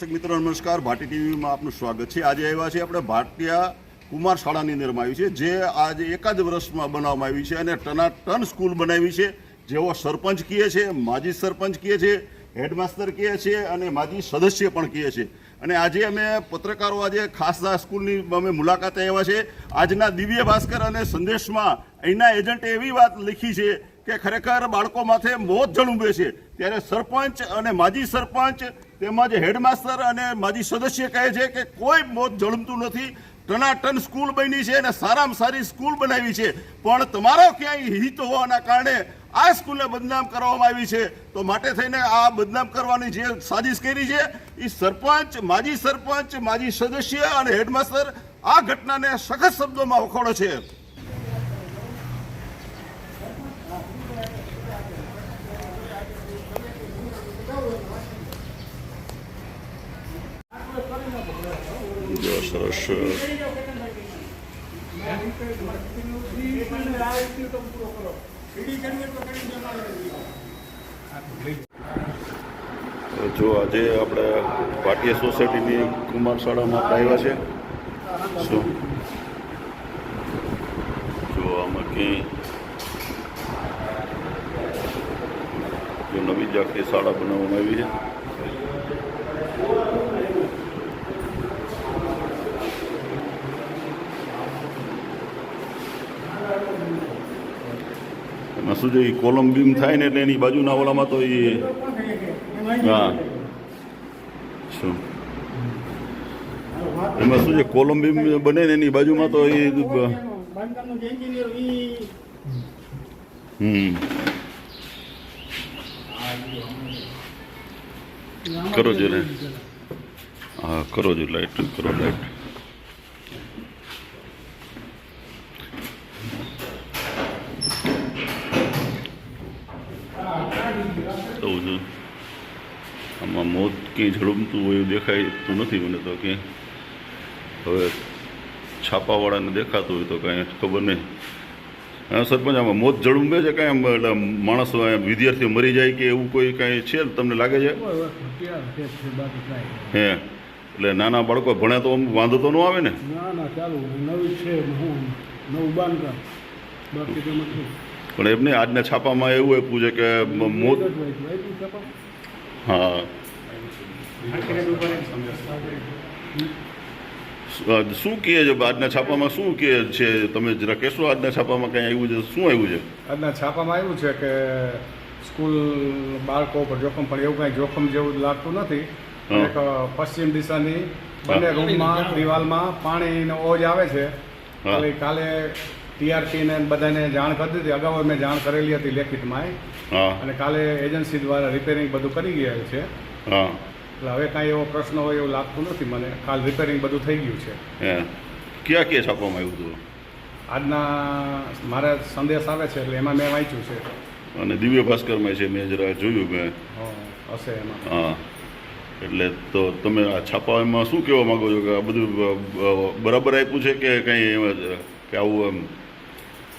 દર્શક મિત્રો, નમસ્કાર. ભાટી ટીવીમાં આપનું સ્વાગત છે. આજે આવ્યા છે આપણે ભાટિયા કુમાર શાળાની અંદરમાં આવી છે, જે આજે એકાદ વર્ષમાં બનાવવામાં આવી છે અને ટના ટન સ્કૂલ બનાવી છે. જેઓ સરપંચ કહે છે, માજી સરપંચ કહે છે હેડમાસ્ટર કહે છે અને માજી સદસ્ય પણ કહે છે. અને આજે અમે પત્રકારો, આજે ખાસ સ્કૂલની અમે મુલાકાતે આવ્યા છે. આજના દિવ્ય ભાસ્કર અને સંદેશમાં અહીંના એજન્ટે એવી વાત લખી છે કે ખરેખર બાળકો માથે મોત જણુંબે છે. ત્યારે સરપંચ અને માજી સરપંચ તેમજ હેડમાસ્ટર અને માજી સદસ્ય કહે છે કે કોઈ મોત જળમતું નથી. ટનાટન સ્કૂલ બની છે અને સારામાં સારી સ્કૂલ બનાવી છે. પણ તમારો ક્યાંય હિત હોવાના કારણે આ સ્કૂલને બદનામ કરવામાં આવી છે. તો માટે થઈને આ બદનામ કરવાની જે સાજિશ કરી છે એ સરપંચ, માજી સરપંચ, માજી સદસ્ય અને હેડમાસ્ટર આ ઘટનાને સખત શબ્દોમાં વખોડો છે. જો સરસ જો આજે આપણે ભાટિયા સોસાયટીની કુમાર શાળામાં આવ્યા છે. શું? જો આમાં ક્યાંય જો નવી જાતની શાળા બનાવવામાં આવી છે એમાં શું છે એ કોલમ બીમ થાય ને એટલે એની બાજુના ઓલામાં તો એ હા. શું? એમાં શું છે? કોલમ બીમ બને ને એની બાજુમાં તો એ હમ. કરો જો હા કરો જો લાઈટ કરો લાઈટ એવું છે આમાં મોત ક્યાંય ઝડપતું હોય એવું દેખાતું નથી મને તો ક્યાંય. હવે છાપાવાળાને દેખાતું હોય તો કાંઈ ખબર નહીં. હા સરપંચ આમાં મોત જળુંબે છે કાંઈ આમ એટલે માણસો વિદ્યાર્થીઓ મરી જાય કે એવું કોઈ કાંઈ છે તમને લાગે છે? હે એટલે નાના બાળકો ભણ્યા તો આમ વાંધો તો ન આવે ને? પણ એમને આજના છાપામાં એવું આપ્યું છે કે મોત? હા. શું- કહે છે? આજના છાપામાં શું કહે છે? તમે જરા કહેશો આજના છાપામાં કંઈ આવ્યું છે? શું આવ્યું છે? આજના છાપામાં આવ્યું છે કે સ્કૂલ બાળકો પર જોખમ પણ એવું કાંઈ જોખમ જેવું લાગતું નથી. એક પશ્ચિમ દિશાની બંને રૂમમાં દિવાલમાં પાણીનો ઓજ આવે છે. હા. કાલે ટીઆરપી ને બધાને જાણ કરી દીધી. અગાઉ મેં જાણ કરેલી હતી લેખિતમાં અને કાલે એજન્સી દ્વારા રિપેરિંગ બધું કરી ગયા છે. હા. એટલે હવે કાંઈ એવો પ્રશ્ન હોય એવું લાગતું નથી. મને કાલ રિપેરિંગ બધું થઈ ગયું છે. હે. ક્યાં ક્યાં છાપવામાં આવ્યું હતું? આજના મારા સંદેશ આવે છે એટલે એમાં મેં વાંચ્યું છે. અને દિવ્ય ભાસ્કરમાં છે મેં જરા જોયું મેં. હા, હશે એમાં. હા. એટલે તો તમે આ છાપામાં શું કહેવા માંગો છો? કે આ બધું બ- બ- બરાબર આપ્યું છે કે કંઈ એમ જ કે આવું એમ?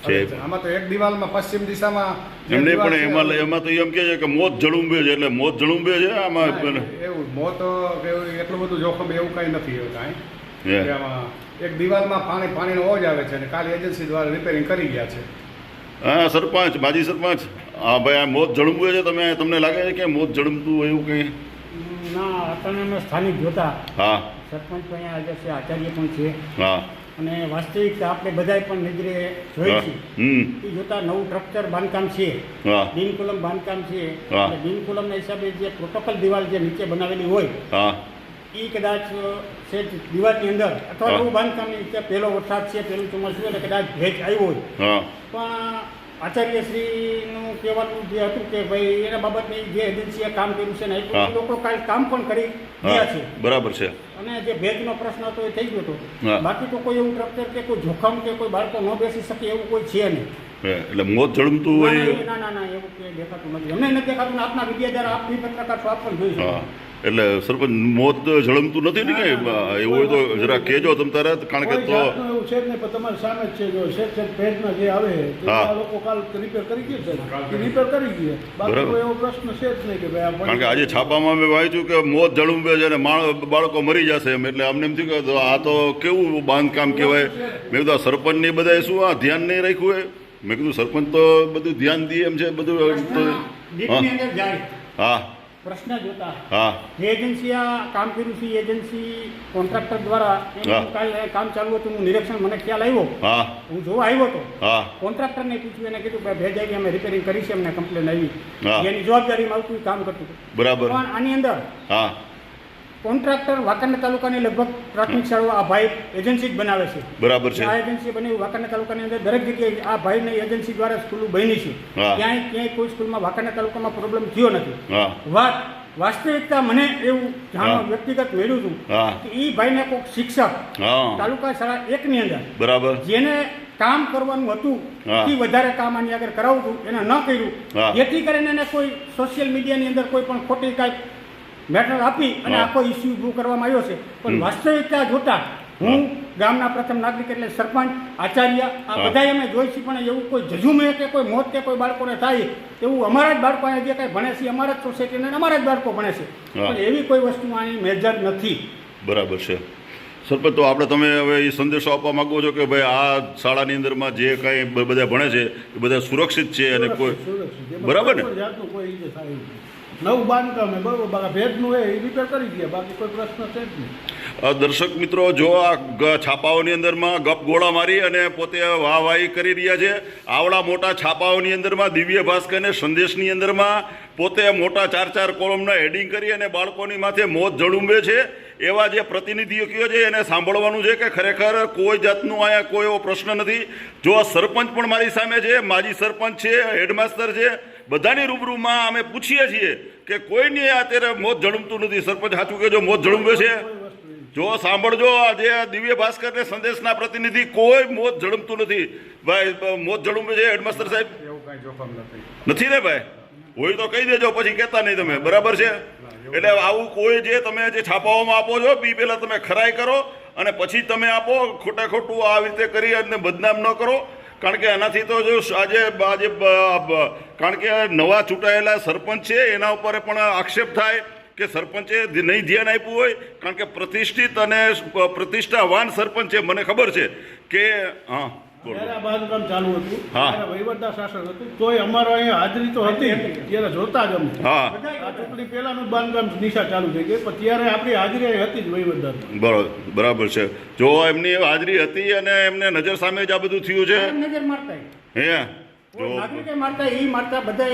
છે. આમાં તો એક દિવાલમાં પશ્ચિમ દિશામાં એમ એમને પણ એમાં એમાં તો એમ કે છે કે મોત જળુંબે છે એટલે મોત જળુંબે છે આમાં એવું મોત કે એટલું બધું જોખમ એવું કાંઈ નથી એવું કાંઈ. એક દિવાલમાં પાણી પાણીનો ઓજ આવે છે અને કાલે એજન્સી દ્વારા રિપેરિંગ કરી ગયા છે. હા સરપંચ માજી સરપંચ. હા ભાઈ આ મોત જળુંબે છે તમે તમને લાગે છે કે મોત જળુંબતું હોય એવું કંઈ? ના આપણને અમે સ્થાનિક જોતા. હા. સરપંચ પણ અહીંયા આચાર્ય પણ છે. હા. અને વાસ્તવિકતા આપણે બધાય પણ નજરે જોઈ છે. એ જોતા નવું સ્ટ્રક્ચર બાંધકામ છે. બિનકુલમ બાંધકામ છે. બિનકુલમના હિસાબે જે પ્રોટોકોલ દિવાલ જે નીચે બનાવેલી હોય એ કદાચ છે દિવાળની અંદર અથવા. નવું બાંધકામની નીચે પહેલો વરસાદ છે પહેલું ચોમાસું એટલે કદાચ ભેજ આવ્યો હોય. પણ આચાર્યશ્રીનું કહેવાનું જે હતું કે ભાઈ એના બાબતની જે એજન્સીએ કામ કર્યું છે ને એ લોકો કાલ કામ પણ કરી ગયા છે. બરાબર છે. અને જે ભેજનો પ્રશ્ન હતો એ થઈ ગયો હતો. બાકી તો કોઈ એવું ટ્રક્ટર કે કોઈ જોખમ કે કોઈ બાળકો ન બેસી શકે એવું કોઈ છે નહીં. એટલે મોત જળમતું હોય ના, ના ના એવું કે દેખાતું નથી. અમને નથી દેખાતું આપના વિદ્યા દ્વારા આપની પત્રકાર છો આપ પણ જોઈ એટલે સરપંચ મોત જળમતું નથી ને કે એવું હોય તો જરા કહેજો તમ તારે કારણ કે તો એવું છે ને તમારી સામે જ છે જો શેઠ શેઠ પેજમાં જે આવે હા. લોકો કાલ રિપેર કરી ગયા છે રિપેર કરી ગયા. બાકી બરાબર. એવો પ્રશ્ન છે જ નહીં કે ભાઈ કારણ કે આજે છાપામાં મેં વાંચ્યું કે મોત જળમવે છે અને બાળકો મરી જશે એમ એટલે અમને એમ થયું કે આ તો કેવું બાંધકામ કહેવાય? મેં કીધું આ સરપંચની બધાએ શું આ ધ્યાન નહીં રાખ્યું હોય? મેં કીધું સરપંચ તો બધું ધ્યાન દે એમ છે બધું હા. પ્રશ્ન જોતા. હા. જે એજન્સી આ કામ કર્યું છે એજન્સી કોન્ટ્રાક્ટર દ્વારા કાલે કામ ચાલુ હતું હું નિરીક્ષણ મને ખ્યાલ આવ્યો. હા. હું જોવા આવ્યો હતો. હા. કોન્ટ્રાક્ટરને પૂછ્યું એને કીધું કે ભેજાઈ અમે રિપેરિંગ કરી છે અમને કમ્પ્લેન આવી. એની જવાબદારીમાં આવતું કામ કરતું બરાબર. પણ આની અંદર હા. કોન્ટ્રાક્ટર વાકાના તાલુકાની લગભગ પ્રાથમિક શાળાઓ આ ભાઈ એજન્સી જ બનાવે છે. બરાબર છે. આ એજન્સી બની વાંકાના તાલુકાની અંદર દરેક જગ્યાએ આ ભાઈની એજન્સી દ્વારા સ્કૂલો બની છે. ક્યાંય ક્યાંય કોઈ સ્કૂલમાં વાંકાના તાલુકામાં પ્રોબ્લેમ થયો નથી. વાત વાસ્તવિકતા મને એવું જાણવા વ્યક્તિગત મેળવ્યું હતું કે એ ભાઈને કોઈક શિક્ષક તાલુકા શાળા એક ની અંદર બરાબર. જેને કામ કરવાનું હતું હા. વધારે કામ આની આગળ કરાવવું હતું એને ન કર્યું. જેથી કરીને એને કોઈ સોશિયલ મીડિયાની અંદર કોઈ પણ ખોટી કાંઈક મેટર આપી અને. આખો ઇસ્યુ ઊભો કરવામાં આવ્યો છે. પણ વાસ્તવિકતા જોતા હું. ગામના પ્રથમ નાગરિક એટલે સરપંચ આચાર્ય આ. બધા અમે જોઈ છીએ પણ એવું કોઈ જજુમે કે કોઈ મોત કે કોઈ બાળકોને થાય એવું અમારા જ બાળકો અહીંયા જે કાંઈ ભણે છે અમારા જ સોસાયટીને અમારા જ બાળકો ભણે છે. પણ એવી કોઈ વસ્તુ આની મેજર નથી. બરાબર છે. સરપંચ તો આપણે તમે હવે એ સંદેશો આપવા માગો છો કે ભાઈ આ શાળાની અંદરમાં જે કાંઈ બધા ભણે છે એ બધા સુરક્ષિત છે અને કોઈ બરાબર ને? નવું બાંધકામ બરોબર ભેજનું એ રિપેર કરી ગયા બાકી કોઈ પ્રશ્ન છે જ નહીં. દર્શક મિત્રો, જો આ છાપાઓની અંદરમાં ગપ ગોળા મારી અને પોતે વાહવાહી કરી રહ્યા છે, આવડા મોટા છાપાઓની અંદરમાં દિવ્ય ભાસ્કરને સંદેશની અંદરમાં પોતે મોટા ચાર ચાર કોલમના હેડિંગ કરી અને બાળકોની માથે મોત જળુંબે છે, એવા જે પ્રતિનિધિઓ કયો છે, એને સાંભળવાનું છે કે ખરેખર કોઈ જાતનું અહીંયા કોઈ એવો પ્રશ્ન નથી. જો આ સરપંચ પણ મારી સામે છે, માજી સરપંચ છે હેડમાસ્ટર છે બધાની રૂબરૂમાં અમે પૂછીએ છીએ કે કોઈની અત્યારે મોત જળમતું નથી. સરપંચ સાચું કહેજો મોત જળમ્યો છે. જો સાંભળજો આજે દિવ્ય ભાસ્કરને સંદેશના પ્રતિનિધિ કોઈ મોત જળમતું નથી. ભાઈ મોત જળમ્યું છે હેડમાસ્ટર સાહેબ? નથી. ને ભાઈ? હોય તો કહી દેજો પછી કહેતા નહીં તમે. બરાબર છે? એટલે આવું કોઈ જે તમે જે છાપાઓમાં આપો છો બી પહેલા તમે ખરાઈ કરો અને પછી તમે આપો ખોટા ખોટું આવી રીતે કરી અને બદનામ ન કરો. કારણ કે એનાથી તો જો આજે આજે કારણ કે નવા ચૂંટાયેલા સરપંચ છે, એના ઉપર પણ આક્ષેપ થાય કે સરપંચે નહીં ધ્યાન આપ્યું હોય. કારણ કે પ્રતિષ્ઠિત અને પ્રતિષ્ઠાવાન સરપંચ છે, મને ખબર છે કે, હા. ત્યારે બાંધકામ ચાલુ હતું. હા. ત્યારે વહીવટદાર શાસન હતું. તોય અમારો અહીંયા હાજરી તો હતી. ત્યારે જોતા જ અમે. હા. આ ચૂંટણી પહેલાનું બાંધકામ નિશા ચાલુ થઈ ગઈ. પણ ત્યારે આપણી હાજરી અહીં હતી જ વહીવટદાર. બરાબર બરાબર છે. જો એમની હાજરી હતી અને એમને નજર સામે જ આ બધું થયું છે? નજર મારતા હે? નાગરિકે મારતા એ મારતા બધા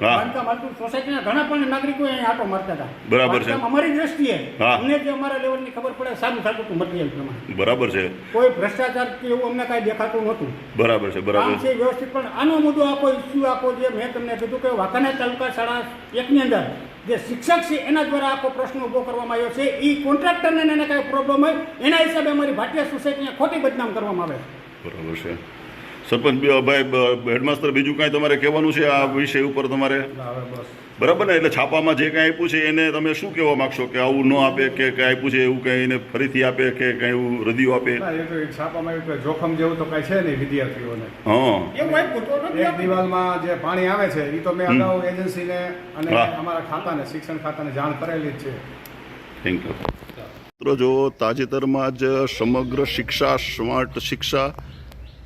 હા. મારતું. સોસાયટીના ઘણા પણ નાગરિકો આટો મારતા હતા. બરાબર છે. અમારી દ્રષ્ટિએ અમને જે અમારા લેવલની ખબર પડે સારું થતું હતું મટીરિયલ પ્રમાણે. બરાબર છે. કોઈ ભ્રષ્ટાચાર કે એવું અમને કાંઈ દેખાતું નહોતું. બરાબર છે બરાબર છે વ્યવસ્થિત પણ આનો મુદ્દો આખો ઇસ્યુ આપો જે મેં તમને કીધું કે વાંકાનેર તાલુકા શાળા એકની અંદર જે શિક્ષક છે એના દ્વારા આખો પ્રશ્ન ઊભો કરવામાં આવ્યો છે. એ કોન્ટ્રાક્ટરને એને કાંઈ પ્રોબ્લેમ હોય એના હિસાબે અમારી ભાટિયા સોસાયટીને ખોટી બદનામ કરવામાં આવે. બરાબર છે. સરપંચ બી- ભાઈ હેડમાસ્ટર બીજું કાંઈ તમારે કહેવાનું છે? આ વિષય ઉપર તમારે? બરાબર ને? એટલે છાપામાં જે કાંઈ આપ્યું છે એને તમે શું કહેવા માગશો? કે આવું ન આપે કે કાંઈ આપ્યું છે એવું કંઈ એને ફરીથી આપે કે કંઈ એવું રદિયો આપે? છાપામાં જોખમ જેવું તો કાંઈ છે નહીં વિદ્યાર્થીઓને. હા. એક દિવાલમાં જે પાણી આવે છે એ તો મેં અગાઉ એજન્સીને અને. અમારા ખાતાને શિક્ષણ ખાતાને જાણ કરેલી જ છે. થેન્ક યુ મિત્રો જો તાજેતરમાં જ સમગ્ર શિક્ષા સ્માર્ટ શિક્ષા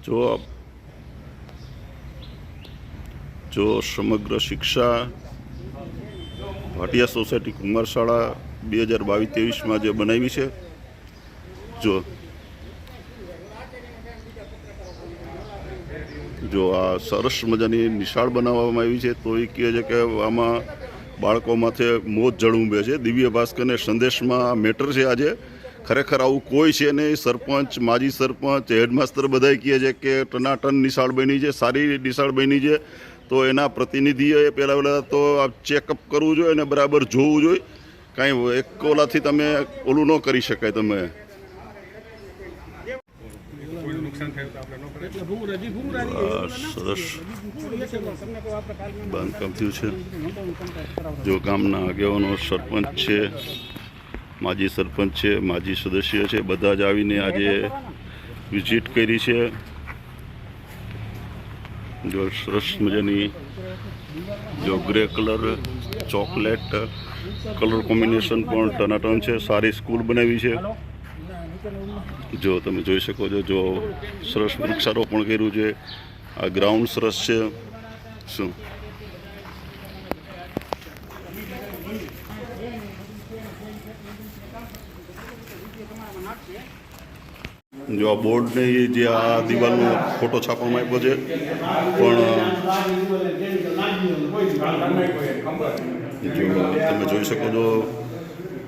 જો જો સમગ્ર શિક્ષા, ભાટિયા સોસાયટી કુમાર શાળા બે હજાર બાવીસ ત્રેવીસમાં જે બનાવી છે. જો જો આ સરસ મજાની નિશાળ બનાવવામાં આવી છે, તો એ કહે છે કે આમાં બાળકો મોત જળુંબે છે. દિવ્ય ભાસ્કરને સંદેશમાં મેટર છે આજે. ખરેખર આવું કોઈ છે નહીં. સરપંચ, માજી સરપંચ હેડમાસ્ટર બધાય કહે છે કે ટનાટન નિશાળ બની છે, સારી નિશાળ બની છે. તો એના પ્રતિનિધિએ પહેલાં પહેલાં તો આ ચેકઅપ કરવું જોઈએ અને બરાબર જોવું જોઈએ. કાંઈ એક ઓલાથી તમે ઓલું ન કરી શકાય તમે. સરસ. બાંધકામ થયું છે. જો ગામના આગેવાનો સરપંચ છે માજી સરપંચ છે માજી સદસ્ય છે બધા જ આવીને આજે વિઝિટ કરી છે. જો સરસ મજાની જો grey colour, chocolate, colour combination પણ ટનાટન છે. સારી સ્કૂલ બનાવી છે. જો તમે જોઈ શકો છો, જો સરસ વૃક્ષારોપણ કર્યું છે. આ ગ્રાઉન્ડ સરસ છે. શું? જો આ બોર્ડને જે આ દિવાલનો ફોટો છાપવામાં આવ્યો છે, પણ, જો તમે જોઈ શકો છો,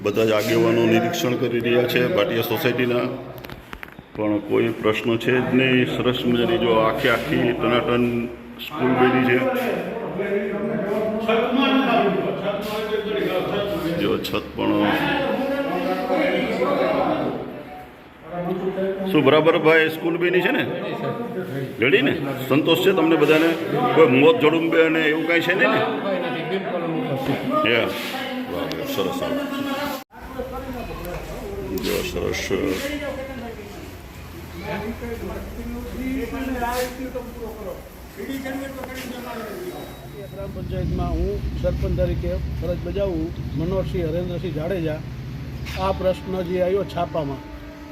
બધા જ આગેવાનો નિરીક્ષણ કરી રહ્યા છે, ભાટિયા સોસાયટીના. પણ કોઈ પ્રશ્ન છે જ નહીં, સરસ મજાની જો આખી આખી ટનાટન સ્કૂલ બની છે. જો છત પણ શું, બરાબર ભાઈ સ્કૂલ બની છે ને? ઘડી ને? સંતોષ છે તમને બધાને? કોઈ મોત જડુંબે અને એવું કાંઈ છે ને? સરસ સરસ. ગ્રામ પંચાયતમાં હું સરપંચ તરીકે ફરજ બજાવું મનોહરસિંહ હરેન્દ્રસિંહ જાડેજા, આ પ્રશ્ન જે આવ્યો છાપામાં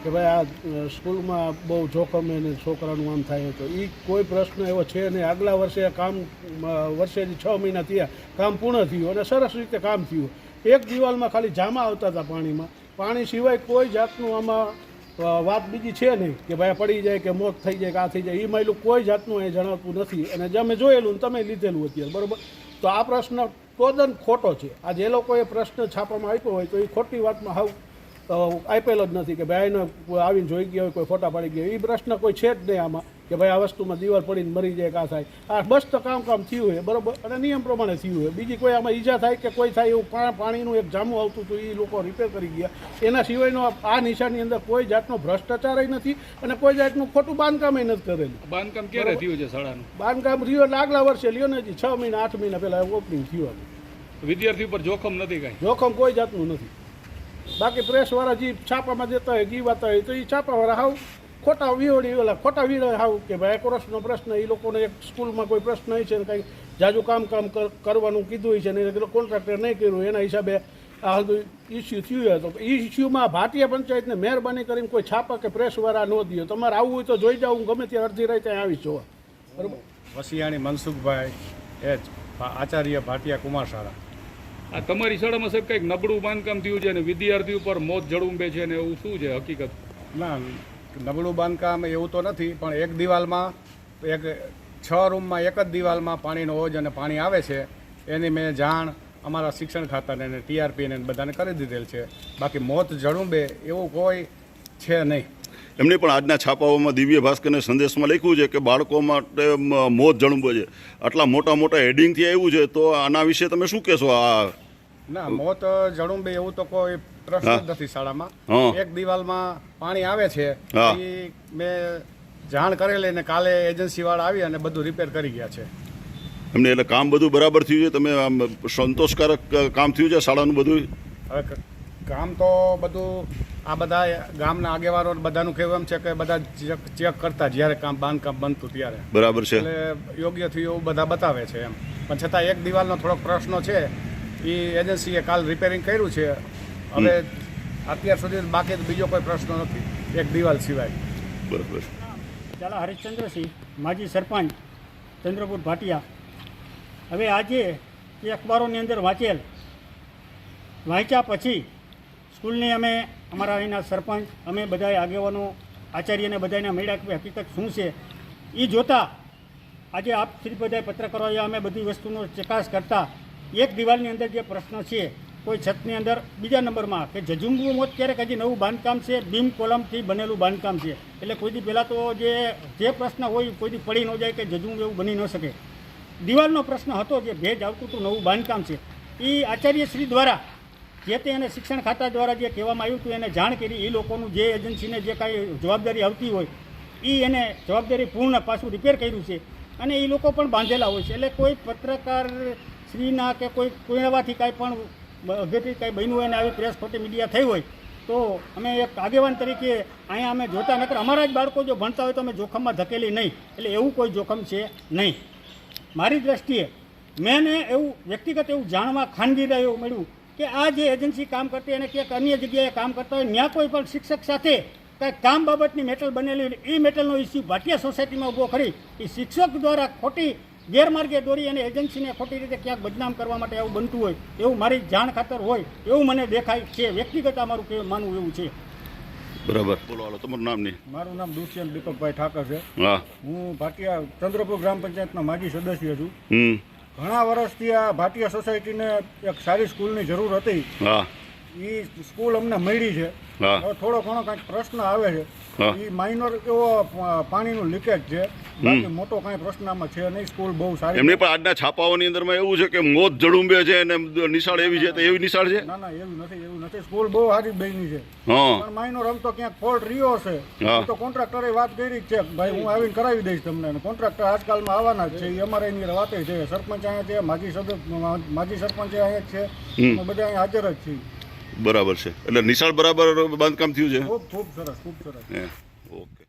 કે ભાઈ આ સ્કૂલમાં બહુ જોખમ એને છોકરાનું આમ થાય તો એ કોઈ પ્રશ્ન એવો છે નહીં. આગલા વર્ષે કામ વર્ષે છ મહિના થયા, કામ પૂર્ણ થયું અને સરસ રીતે કામ થયું. એક દિવાલમાં ખાલી જામા આવતા હતા પાણીમાં. પાણી સિવાય કોઈ જાતનું આમાં વાત બીજી છે નહીં કે ભાઈ પડી જાય કે મોત થઈ જાય કે આ થઈ જાય. એ માયલું કોઈ જાતનું એ જણાવતું નથી. અને જે અમે જોયેલું તમે લીધેલું અત્યારે, બરાબર? તો આ પ્રશ્ન તદ્દન ખોટો છે. આજે એ લોકોએ પ્રશ્ન છાપવામાં આપ્યો હોય તો એ ખોટી વાતમાં હાવ આપેલો જ નથી કે ભાઈ આને આવીને જોઈ ગયા હોય કોઈ ફોટા પાડી ગયા એ પ્રશ્ન કોઈ છે જ નહીં આમાં કે ભાઈ આ વસ્તુમાં દિવાલ પડીને મરી જાય કાં થાય. આ બસ તો કામ કામ થયું હોય બરોબર? અને નિયમ પ્રમાણે થયું હોય. બીજી કોઈ આમાં ઈજા થાય કે કોઈ થાય એવું પાણીનું એક જામું આવતું હતું એ લોકો રિપેર કરી ગયા. એના સિવાયનો આ- નિશાની અંદર કોઈ જાતનો ભ્રષ્ટાચાર નથી અને કોઈ જાતનું ખોટું બાંધકામ નથી કરેલું. બાંધકામ ક્યારે થયું છે શાળાનું? બાંધકામ થયું એટલે આગલા વર્ષે લ્યો ને છ મહિના આઠ મહિના પહેલાં ઓપનિંગ થયું હતું. વિદ્યાર્થી ઉપર જોખમ નથી કાંઈ? જોખમ કોઈ જાતનું નથી. બાકી પ્રેસવાળા જે છાપામાં દેતા હોય જીવાતા હોય, તો એ છાપાવાળા હાવ ખોટા વિહોળી ઓલા ખોટા વિડે હાવ કે ભાઈ એક વર્ષનો પ્રશ્ન એ લોકોને એક સ્કૂલમાં કોઈ પ્રશ્ન હોય છે ને કંઈ જાજુ કામ કામ કરવાનું કીધું હોય છે ને કોન્ટ્રાક્ટર નહીં કર્યું, એના હિસાબે આ બધું ઇસ્યુ થયું હતો. એ ઇસ્યુમાં ભાટીયા પંચાયતને મહેરબાની કરીને કોઈ છાપા કે પ્રેસવાળા ન દો તમારે આવવું હોય તો જોઈ જાઉં હું ગમે ત્યાં અડધી રાતે આવી જોવા. બરાબર? વસિયાણી મનસુખભાઈ એચ આચાર્ય ભાટિયા કુમાર શાળા આ તમારી શાળામાં સાહેબ કંઈક નબળું બાંધકામ થયું છે અને વિદ્યાર્થી ઉપર મોત જડુંબે છે ને એવું શું છે હકીકત? ના નબળું બાંધકામ એવું તો નથી પણ એક દિવાલમાં એક છ રૂમમાં એક જ દિવાલમાં પાણીનો ઓજ અને પાણી આવે છે. એની મેં જાણ અમારા શિક્ષણ ખાતાને અને ટીઆરપીને બધાને કરી દીધેલ છે. બાકી મોત જડુંબે એવું કોઈ છે નહીં. એમને પણ આજના છાપાઓમાં દિવ્ય ભાસ્કરને સંદેશમાં લખ્યું છે કે બાળકો માટે મોત જણબો છે. આટલા મોટા મોટા હેડિંગથી આવ્યું છે તો આના વિશે તમે શું કહેશો? આ ના મોત જડુંબે એવું તો કોઈ પ્રશ્ન નથી શાળામાં. એક દિવાલમાં પાણી આવે છે. એ મેં જાણ કરેલી ને કાલે એજન્સી વાળા આવી અને બધું રિપેર કરી ગયા છે. એમને એટલે કામ બધું બરાબર થયું છે? તમે આમ સંતોષકારક કામ થયું છે શાળાનું બધું? હવે કામ તો બધું આ બધા ગામના આગેવાનો બધાનું કહેવું એમ છે કે બધા ચેક ચેક કરતા જ્યારે કામ બાંધકામ બનતું ત્યારે. બરાબર છે. એટલે યોગ્ય થયું એવું બધા બતાવે છે એમ. પણ છતાં એક દિવાલનો થોડોક પ્રશ્ન છે એ એજન્સીએ કાલ રિપેરિંગ કર્યું છે. હવે અત્યાર સુધી બાકી બીજો કોઈ પ્રશ્ન નથી. એક દિવાલ સિવાય. બરાબર. ચાલા હરિશ્ચંદ્રસિંહ માજી સરપંચ ચંદ્રપુર ભાટિયા. હવે આજે એ અખબારોની અંદર વાંચેલ વાંચ્યા પછી સ્કૂલની અમે અમારા અહીંના સરપંચ અમે બધા આગેવાનો આચાર્યને બધાને મળ્યા કે હકીકત શું છે? એ જોતા આજે આપ શ્રી બધાએ પત્રકારો આવ્યા અમે બધી વસ્તુનો ચકાસ કરતા એક દિવાલની અંદર જે પ્રશ્ન છે, કોઈ છતની અંદર, બીજા નંબરમાં કે જજુંબુ મોત ક્યારેક હજી નવું બાંધકામ છે, બીમ કોલમથી બનેલું બાંધકામ છે. એટલે કોઈ દી પહેલાં તો જે જે પ્રશ્ન હોય, કોઈ દી પડી ન જાય કે જજુંબુ એવું બની ન શકે. દિવાલનો પ્રશ્ન હતો જે ભેજ આવતું હતું નવું બાંધકામ છે. એ આચાર્યશ્રી દ્વારા, જે તે એને શિક્ષણ ખાતા દ્વારા જે કહેવામાં આવ્યું હતું, એને જાણ કરી એ લોકોનું જે એજન્સીને જે કાંઈ જવાબદારી આવતી હોય એ એને જવાબદારી પૂર્ણ પાછું રિપેર કર્યું છે. અને એ લોકો પણ બાંધેલા હોય છે. એટલે કોઈ પત્રકાર શ્રીના કે કોઈ કોઈવાથી કાંઈ પણ અગત્ય કાંઈ બન્યું હોય અને આવી પ્રેસ ખોટી મીડિયા થઈ હોય, તો અમે એક આગેવાન તરીકે અહીંયા અમે જોતા, નકર અમારા જ બાળકો જો ભણતા હોય તો અમે જોખમમાં ધકેલી નહીં, એટલે એવું કોઈ જોખમ છે નહીં. મારી દ્રષ્ટિએ મેં ને એવું, વ્યક્તિગત એવું જાણવા ખાનગી એવું મળ્યું કે આ જે એજન્સી કામ કરતી અને ક્યાંક અન્ય જગ્યાએ કામ કરતા હોય ત્યાં કોઈ પણ શિક્ષક સાથે કાંઈક કામ બાબતની મેટલ બનેલી એ મેટલનો ઇસ્યુ ભાટિયા સોસાયટીમાં ઊભો કરી એ શિક્ષક દ્વારા ખોટી ગેરમાર્ગે દોરી અને એજન્સીને ખોટી રીતે ક્યાંક બદનામ કરવા માટે આવું બનતું હોય એવું મારી જાણ ખાતર હોય એવું મને દેખાય છે. વ્યક્તિગત અમારું માનવું એવું છે. બરાબર. બોલો હાલો તમારું નામ નહીં? મારું નામ દુષ્યંત દીપકભાઈ ઠાકર છે. હા. હું ભાટિયા ચંદ્રપુર ગ્રામ પંચાયતનો માજી સદસ્ય છું. હમ. ઘણા વર્ષથી આ ભાટિયા સોસાયટીને એક સારી સ્કૂલની જરૂર હતી. હા. એ સ્કૂલ અમને મળી છે. હવે થોડો ઘણો કાંઈક પ્રશ્ન આવે છે. એ માઇનર એવો પાણીનું લીકેજ છે. બાકી મોટો કાંઈ પ્રશ્ન આમાં છે નહીં સ્કૂલ બહુ સારી એમની પણ આજના છાપાઓની અંદરમાં એવું છે કે મોત જડુંબે છે અને નિશાળ એવી છે તો એવી નિશાળ છે? ના ના એવું નથી એવું નથી. સ્કૂલ બહુ સારી બની છે. પણ માઈનો રમતો ક્યાંક ફોલ્ટ રહ્યો છે તો કોન્ટ્રાક્ટરે વાત કરી છે ભાઈ હું આવીને કરાવી દઈશ તમને. કોન્ટ્રાક્ટર આજકાલમાં આવવાના જ છે. એ અમારે એની વાતે છે. સરપંચ અહીંયા છે માજી સદસ્ય માજી સરપંચ અહીંયા જ છે. બધા અહીંયા હાજર જ છીએ. બરાબર છે. એટલે નિશાળ બરાબર બાંધકામ થયું છે? ખૂબ ખૂબ સરસ ખૂબ સરસ. ઓકે.